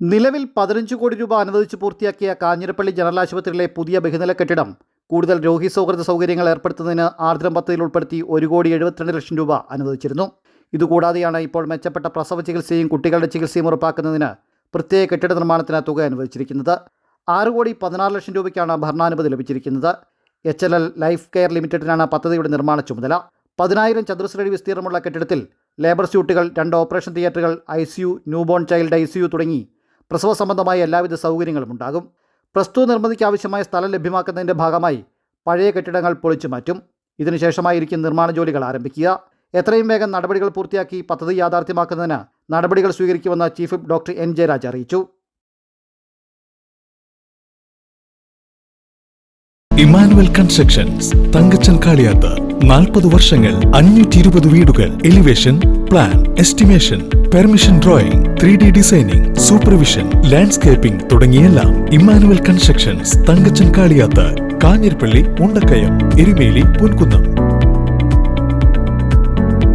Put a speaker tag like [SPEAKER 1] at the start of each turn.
[SPEAKER 1] നിലവിൽ പതിനഞ്ച് കോടി രൂപ അനുവദിച്ച് പൂർത്തിയാക്കിയ കാഞ്ഞിരപ്പള്ളി ജനറൽ ആശുപത്രിയിലെ പുതിയ ബഹുനില കെട്ടിടം കൂടുതൽ രോഗി സൗഹൃദ സൗകര്യങ്ങൾ ഏർപ്പെടുത്തുന്നതിന് ആർദ്രം പദ്ധതിയിൽ ഉൾപ്പെടുത്തി ഒരു കോടി എഴുപത്തിരണ്ട് ലക്ഷം രൂപ അനുവദിച്ചിരുന്നു. ഇതുകൂടാതെയാണ് ഇപ്പോൾ മെച്ചപ്പെട്ട പ്രസവ ചികിത്സയും കുട്ടികളുടെ ചികിത്സയും ഉറപ്പാക്കുന്നതിന് പ്രത്യേക കെട്ടിട നിർമ്മാണത്തിന് തുക അനുവദിച്ചിരിക്കുന്നത്. ആറ് കോടി പതിനാറ് ലക്ഷം രൂപയ്ക്കാണ് ഭരണാനുമതി ലഭിച്ചിരിക്കുന്നത്. H L L life care ലിമിറ്റഡിനാണ് പദ്ധതിയുടെ നിർമ്മാണ ചുമതല. പതിനായിരം ചതുരശ്രടി വിസ്തീർണമുള്ള കെട്ടിടത്തിൽ ലേബർ സ്യൂട്ടുകൾ രണ്ട് ഓപ്പറേഷൻ തിയേറ്ററുകൾ I C U newborn child I C U തുടങ്ങി പ്രസവ സംബന്ധമായ എല്ലാവിധ സൗകര്യങ്ങളും ഉണ്ടാകും. പ്രസ്തുത നിർമ്മിതിക്ക് ആവശ്യമായ സ്ഥലം ലഭ്യമാക്കുന്നതിന്റെ ഭാഗമായി പഴയ കെട്ടിടങ്ങൾ പൊളിച്ചു മാറ്റും. ഇതിനുശേഷമായിരിക്കും നിർമ്മാണ ജോലികൾ ആരംഭിക്കുക. എത്രയും വേഗം നടപടികൾ പൂർത്തിയാക്കി പദ്ധതി യാഥാർത്ഥ്യമാക്കുന്നതിന് നടപടികൾ സ്വീകരിക്കുമെന്ന് ചീഫ് ഡോക്ടർ എൻ. ജയരാജ് അറിയിച്ചു.
[SPEAKER 2] ഇമാനുവൽ കൺസ്ട്രക്ഷൻസ് തങ്കച്ചൻ കാളിയാത്ത് നാൽപ്പത് വർഷങ്ങൾ അഞ്ഞൂറ്റി ഇരുപത് വീടുകൾ elevation plan estimation permission drawing three D designing supervision landscaping തുടങ്ങിയെല്ലാം Emmanuel constructions Thankachan Kaliyath Kanjirappally Undakkayam Erumeli Ponkunnam.